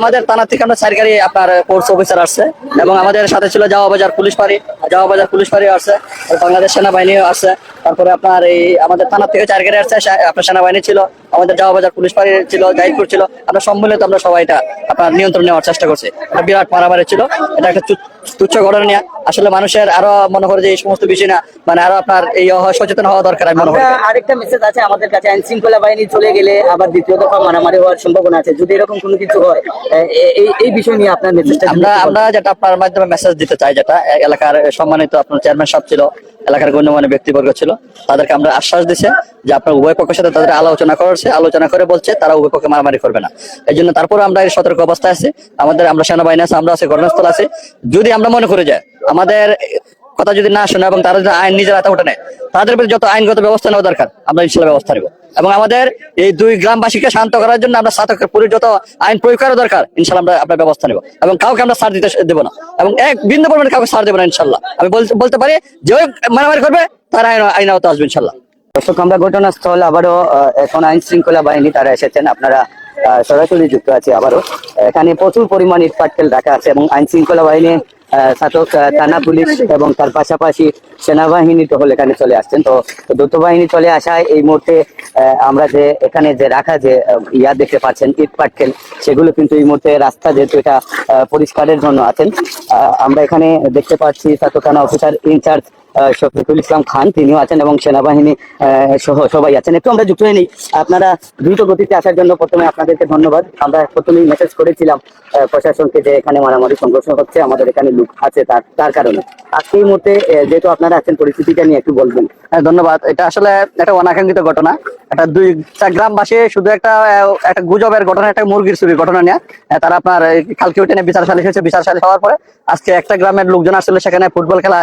আমাদের থানা থেকে আমরা চার গাড়ি আপনার কোর্স অফিসার আসছে এবং আমাদের সাথে ছিল জাওয়া বাজার পুলিশ পাড়ি জাওয়া বাজার পুলিশ পাড়ি আসছে বাংলাদেশ সেনাবাহিনীও আসছে। তারপরে আপনার এই আমাদের থানা থেকে চার গাড়ি আসছে আপনার সেনাবাহিনী ছিল, আমাদের জাওয়া বাজার পুলিশ পাড়ি ছিল গাইডপুর ছিল। আমরা সম্মিলিত আমরা সবাইটা আপনার নিয়ন্ত্রণ নেওয়ার চেষ্টা করছি। বিরাট মারামারি ছিল, এটা একটা তুচ্ছ ঘটনা নিয়ে আসলে মানুষের আরও মনে করে যে এই সমস্ত বিষয় না মানে আরও আপনার এই সচেতন হওয়া দরকার আমি মনে করি। আরেকটা মেসেজ আছে আমাদের কাছে আইন শৃঙ্খলা বাহিনী চলে গেলে আবার দ্বিতীয় দফা মারামারি হওয়ার সম্ভাবনা আছে। যদি এরকম কোনো কিছু হয় এই এই বিষয় নিয়ে আপনার মেসেজটা আমরা আমরা যেটা আপনার মাধ্যমে মেসেজ দিতে চাই যেটা এলাকার সম্মানিত আপনার চেয়ারম্যান সাহেব ছিল এলাকার গণ্যমান্য ব্যক্তিবর্গ ছিল তাদেরকে আমরা আশ্বাস দিছে। যে আপনার উভয় পক্ষের সাথে তাদের আলোচনা করছে আলোচনা করে বলছে, তারা উভয় পক্ষে মারামারি করবে না। এই জন্য তারপরে আমরা এই সতর্ক অবস্থায় আছি। আমাদের, আমরা সেনাবাহিনী আছে, আমরা আছে, ঘটনাস্থল আছে। যদি আমরা মনে করে যাই আমাদের কথা যদি না শোনে এবং তারা যদি আইন নিজের হাতে উঠে নেয় তাদের প্রতি যত আইনগত ব্যবস্থা নেওয়া দরকার, আমরা ইনশাল্লাহ ব্যবস্থা নেব। এবং আমাদের এই দুই গ্রামবাসীকে শান্ত করার জন্য আমরা সাতকের পুরো যত আইন প্রয়োগ করা দরকার, ইনশাল্লাহ আমরা আপনার ব্যবস্থা নেব। এবং কাউকে আমরা সার দিতে দেবো না। এবং এক বিন্দু পরিমাণে কাউকে সার দেবো না, ইনশাল্লাহ। আমি বলতে বলতে পারি, যে মারামারি করবে, তার আইন আইন আওতা আসবে, ইনশাল্লাহ। দর্শক আমরা ঘটনাস্থল আবারও এখন আইন শৃঙ্খলা বাহিনী তারা এসেছেন। আপনারা সরাসরি যুক্ত আছে আবারও। এখানে প্রচুর পরিমাণ ইট পাটকেল রাখা আছে এবং আইন শৃঙ্খলা বাহিনী আহ, থানা পুলিশ এবং তার পাশাপাশি সেনাবাহিনী টহল এখানে চলে আসছেন। তো দ্রুত বাহিনী চলে আসায় এই মুহূর্তে আমরা যে এখানে যে রাখা যে ইয়া দেখতে পাচ্ছেন ইট পাটকেল সেগুলো কিন্তু এই মুহূর্তে রাস্তা যেহেতু এটা পরিষ্কারের জন্য আছেন। আমরা এখানে দেখতে পাচ্ছি ছাতক থানা officer in charge Shafiqul Islam Khan, তিনিও আছেন এবং সেনাবাহিনী সহ সবাই আছেন। একটু আমরা যুক্ত হয়ে নিই। আপনারা দ্রুত গতিতে আসার জন্য প্রথমে আপনাদেরকে ধন্যবাদ। আমরা প্রথমেই মেসেজ করেছিলাম প্রশাসনকে যে এখানে মারামারি সংঘর্ষ হচ্ছে, আমাদের এখানে লোক আছে তার তার কারণে। আজকে এই মুহূর্তে যেহেতু আপনারা আছেন, পরিস্থিতিটা নিয়ে একটু বলবেন। হ্যাঁ ধন্যবাদ। এটা আসলে একটা অনাকাঙ্ক্ষিত ঘটনা। একটা দুই, চার গ্রামবাসী শুধু একটা একটা গুজবের ঘটনা, একটা মুরগির চুরির ঘটনা নিয়ে তারা আপনার কালকে নিয়ে বিচার সালিশ হয়েছে। বিচার সালিশ হওয়ার পরে আজকে একটা গ্রামের লোকজন আসলে সেখানে ফুটবল খেলা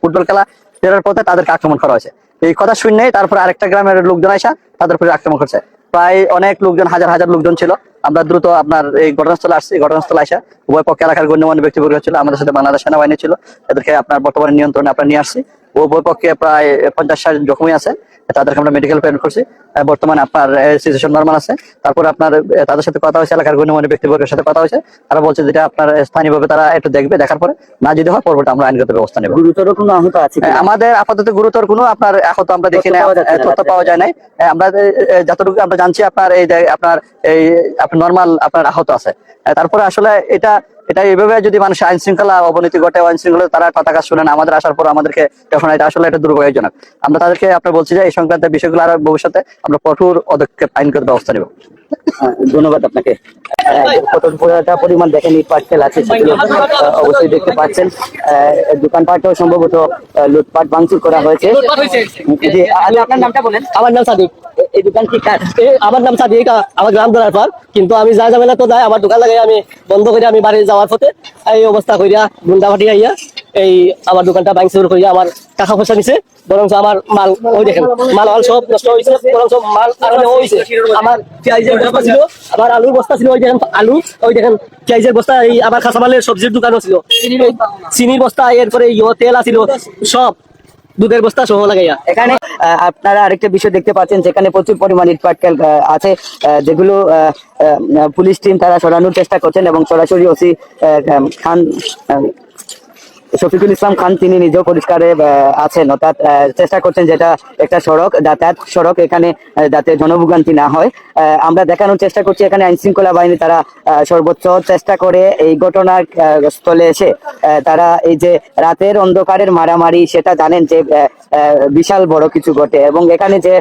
ফুটবল খেলা ফেরার পথে তাদেরকে আক্রমণ করা হয়েছে। এই কথা শুনে তারপর আরেকটা গ্রামের লোকজন আসা তাদের উপরে আক্রমণ করছে। প্রায় অনেক লোকজন, হাজার হাজার লোকজন ছিল। আমরা দ্রুত আপনার এই ঘটনাস্থলে আসছি। ঘটনাস্থলে আসা উভয় পক্ষে এলাকার গণ্যমান্য ব্যক্তিবর্গ ছিল, আমাদের সাথে বাংলাদেশ সেনাবাহিনী ছিল। এদেরকে আপনার বর্তমানে নিয়ন্ত্রণে আপনার নিয়ে আসছি। উভয় পক্ষে প্রায় পঞ্চাশ ষাট আছে। তাদেরকে আমরা মেডিকেল প্রেরণ করছি। বর্তমানে আপনার সিচুয়েশন নর্মাল আছে। তারপর আপনার তাদের সাথে কথা হয়েছে এলাকার গণ্যমান্য ব্যক্তিবর্গের সাথে কথা হয়েছে। তারা বলছে যেটা আপনার স্থানীয়ভাবে তারা একটু দেখবে দেখার পরে না যদি হয় পরবর্তী আমরা আইনগত ব্যবস্থা নেব। গুরুতর কোনো আহত আছে আমাদের আপাতত গুরুতর কোনো আপনার এখন তো আমরা দেখি না। তথ্য পাওয়া যায় নাই। আমরা যতটুকু আমরা জানছি আপনার এই যে আপনার এই আপনার নর্মাল আপনার আহত আছে। তারপরে আসলে এটা এটা এইভাবে যদি মানুষ আইন শৃঙ্খলা অবনতি ঘটে আইন শৃঙ্খলা তারা কথা কাজ শুনে আমাদের আসার পর আমাদেরকে তখন এটা আসলে একটা দুর্ভাগ্যজনক। আমরা তাদেরকে আপনার বলছি যে এই সংক্রান্ত বিষয়গুলো আরও ভবিষ্যতে আমরা কঠোর পদক্ষেপ আইনগত ব্যবস্থা নেব। হ্যাঁ, ধন্যবাদ আপনাকে। পুরোটা পরিমাণ দেখেন ইট পাটকেল আছে সেগুলো অবশ্যই দেখতে পাচ্ছেন। আহ, দোকানপাটও সম্ভবত লুটপাট ভাঙচুর করা হয়েছে। জি, আলী, আপনার নামটা বলেন। আমার নাম সাদিক। এই দোকান কি আমার নাম সাদিক আমার গ্রাম ধরার পর কিন্তু আমি যা ঝামেলা তো যাই আমার দোকান লাগে আমি বন্ধ করে আমি বাড়ি যাওয়ার পথে এই অবস্থা করিয়া গুন্ডা ফাটি আইয়া এই আমার দোকানটা ভাঙচুর করিয়া আমার টাকা পয়সা নিছে বরং আমার মাল, ওই দেখেন, মাল মাল সব নষ্ট হয়েছে বরং সব মাল কারণে হয়েছে আমার পেঁয়াজের বস্তা ছিল, আমার আলুর বস্তা ছিল, ওই দেখেন আলু, ওই দেখেন পেঁয়াজের বস্তা, এই আমার কাঁচামালের সবজির দোকানও ছিল। চিনির বস্তা, এরপরে ইয়ো, তেল আছিল, সব। দুধের বস্তা সহ লাগাইয়া। এখানে আপনারা আরেকটা বিষয় দেখতে পাচ্ছেন, যেখানে প্রচুর পরিমাণ ইট আছে যেগুলো পুলিশ টিম তারা সরানোর চেষ্টা করছেন এবং সরাসরি ওসি খান শফিকুল ইসলাম খান তিনি নিজেও পরিষ্কারে আছেন। অর্থাৎ চেষ্টা করছেন যেটা একটা সড়ক যাতায়াত সড়ক এখানে যাতে জনভোগান্তি না হয়। আমরা দেখানোর চেষ্টা করছি এখানে আইন শৃঙ্খলা বাহিনী তারা সর্বোচ্চ চেষ্টা করে এই ঘটনার স্থলে এসে তারা এই যে রাতের অন্ধকারের মারামারি সেটা জানেন যে বিশাল বড় কিছু ঘটে। এবং এখানে যে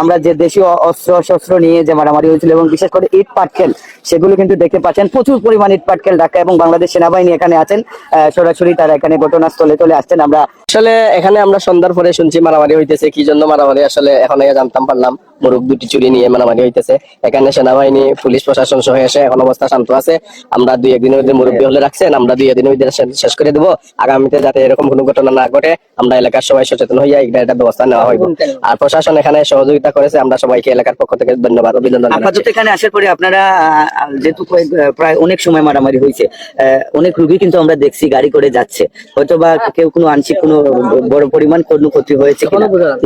আমরা যে দেশীয় অস্ত্র শস্ত্র নিয়ে যে মারামারি হয়েছিল এবং বিশেষ করে ইট পাটকেল সেগুলো কিন্তু দেখতে পাচ্ছেন। প্রচুর পরিমাণ ইট পাটকেল ঢাকা এবং বাংলাদেশ সেনাবাহিনী এখানে আছেন আহ, সরাসরি তারা এখানে ঘটনাস্থলে চলে আসছেন। আমরা আসলে এখানে আমরা সন্ধ্যার পরে শুনছি মারামারি হইতেছে, কি জন্য মারামারি? আসলে এখন জানতাম পারলাম। মুরুখ দুটি চুরি নিয়ে মারামারি হইতেছে। এখানে সেনাবাহিনী পুলিশ প্রশাসন সহ এসে এখন অবস্থা শান্ত আছে। আমরা দুই একদিনের মধ্যে মুরব্বী হলে রাখছেন আমরা দুই একদিনের মধ্যে শেষ করে দেবো। আগামীতে যাতে এরকম কোনো ঘটনা না ঘটে আমরা এলাকার সবাই সচেতন হইয়া এটা একটা ব্যবস্থা নেওয়া হইব। আর প্রশাসন এখানে সহযোগিতা করেছে আমরা সবাইকে এলাকার পক্ষ থেকে ধন্যবাদ অভিনন্দন আপাতত এখানে আসার পরে আপনারা যেহেতু প্রায় অনেক সময় মারামারি হয়েছে অনেক রুগী কিন্তু আমরা দেখছি গাড়ি করে যাচ্ছে। হয়তো বা কেউ কোনো আংশিক কোনো বড় পরিমাণ কোনো ক্ষতি হয়েছে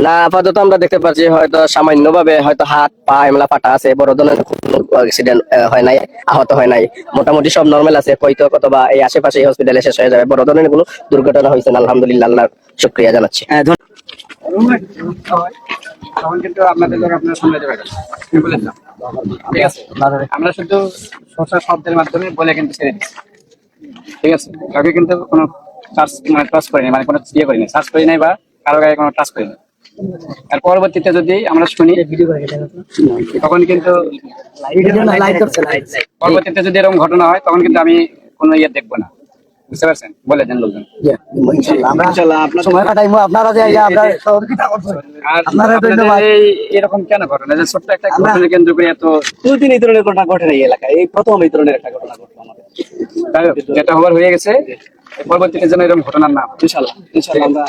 না আপাতত আমরা দেখতে পাচ্ছি হয়তো সামান্য ভাবে ভাবে হয়তো হাত পা এমলা ফাটা আছে বড় ধরনের অ্যাক্সিডেন্ট হয় নাই আহত হয় নাই। মোটামুটি সব নর্মাল আছে হয়তো অথবা এই আশেপাশে হসপিটালে শেষ হয়ে যাবে। বড় ধরনের কোনো দুর্ঘটনা হয়েছে না আলহামদুলিল্লাহ আল্লাহর শুক্রিয়া জানাচ্ছি। তখন কিন্তু আপনাদের আপনারা সামলাতে পারবেন আমি বলে দিলাম। ঠিক আছে? আমরা শুধু সোশ্যাল শব্দের মাধ্যমে বলে কিন্তু ছেড়ে দিচ্ছি। ঠিক আছে? কাউকে কিন্তু কোনো চার্জ মানে টাচ করিনি মানে কোনো ইয়ে করিনি সার্চ করি নাই বা কারও গায়ে কোনো টাচ করিনি আর পরবর্তীতে যদি আমরা শুনি তখন কিন্তু পরবর্তীতে যদি এরকম ঘটনা হয় তখন কিন্তু আমি কোনো ইয়ে দেখব না। বুঝতে পারছেন? বলে দেন লোকজন। এরকম কেন ঘটনা? যে ছোট্ট একটা ঘটনা কেন্দ্র করে এত প্রতিদিন এই ধরনের ঘটনা ঘটে এই এলাকায়। এই প্রথম এই ধরনের একটা ঘটনা ঘটলো আমাদের। যেটা হবার হয়ে গেছে। পরবর্তীতে যেন এরকম ঘটনা না হয়। ইনশাল্লাহ ইনশাল্লাহ আমরা